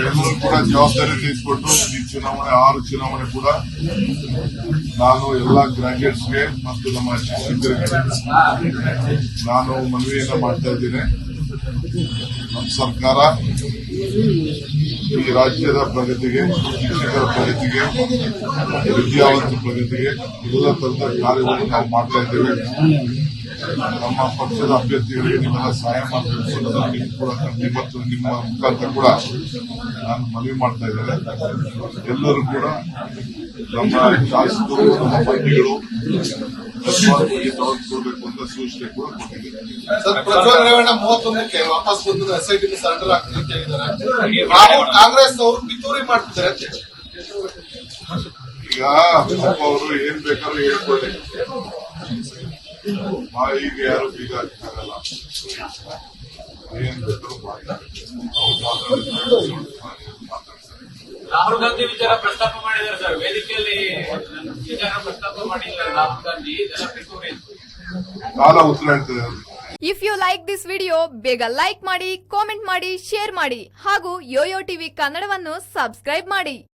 ಎಲ್ಲರೂ ಕೂಡ ಜವಾಬ್ದಾರಿ ತೆಗೆದುಕೊಂಡು ಈ ಚುನಾವಣೆ ಆರು ಚುನಾವಣೆ ಕೂಡ ನಾನು ಎಲ್ಲ ಗ್ರಾಜುಯೇಟ್ಸ್ಗೆ ಮತ್ತು ನಮ್ಮ ಶಿಕ್ಷಕರಿಗೆ ನಾನು ಮನವಿಯನ್ನ ಮಾಡ್ತಾ ಇದ್ದೇನೆ. ನಮ್ಮ ಸರ್ಕಾರ ಈ ರಾಜ್ಯದ ಪ್ರಗತಿಗೆ ಶಿಕ್ಷಕರ ಪ್ರಗತಿಗೆ ವಿದ್ಯಾವಂತ ಪ್ರಗತಿಗೆ ಎಲ್ಲ ತರದ ಕಾರ್ಯವನ್ನು ನಾವು ಮಾಡ್ತಾ ಇದ್ದೇವೆ. ನಮ್ಮ ಪಕ್ಷದ ಅಭ್ಯರ್ಥಿಗಳಿಗೆ ನಿಮ್ಮೆಲ್ಲ ಸಹಾಯ ಮಾಡಬೇಕು ಅನ್ನೋದು ನಿಮ್ಮ ಕೂಡ ಮತ್ತು ನಿಮ್ಮ ಮುಖಾಂತರ ಕೂಡ ನಾನು ಮನವಿ ಮಾಡ್ತಾ ಇದ್ದೇನೆ. ಎಲ್ಲರೂ ಕೂಡ ನಮ್ಮ ಶಾಸಕರು ನಮ್ಮ ಪತ್ನಿಗಳು ಬಗ್ಗೆ ತೆಗೆದುಕೊಳ್ಬೇಕು ಅಂತ ಸೂಚನೆ ಕೂಡ ಕೊಟ್ಟಿದ್ದೀನಿ. ಮೂವತ್ತೊಂದಕ್ಕೆ ವಾಪಸ್ ಬಂದು ಎಸ್ಐಟಿ ಸರೆಂಡರ್ ಆಗ್ತದೆ ಕಾಂಗ್ರೆಸ್ ಅವರು ಪಿತೂರಿ ಮಾಡ್ತಿದ್ದಾರೆ. ಈಗ ಅವರು ಏನ್ ಬೇಕಾದ್ರೂ ಹೇಳ್ಕೊಳ್ಳಿ ಬಾಯಿಗೆ ಯಾರು ಬೀಗ ಹಾಕಕ್ಕಾಗಲ್ಲ ಏನ್ ಬೇಕಾದ್ರೂ ರಾಹುಲ್ ಗಾಂಧಿ ವಿಚಾರ ಪ್ರಸ್ತಾಪ ಮಾಡಿದ್ದಾರೆ ಸರ್ ವೇದಿಕೆಯಲ್ಲಿ ವಿಚಾರ ಪ್ರಸ್ತಾಪ ಮಾಡಿಲ್ಲ ರಾಹುಲ್ ಗಾಂಧಿ. ಕಾಲ ಉತ್ತರ. If you like this video ಬೇಗ ಲೈಕ್ ಮಾಡಿ ಕಾಮೆಂಟ್ ಮಾಡಿ ಶೇರ್ ಮಾಡಿ ಹಾಗೂ ಯೋಯೋ ಟಿವಿ ಕನ್ನಡವನ್ನು ಸಬ್ಸ್ಕ್ರೈಬ್ ಮಾಡಿ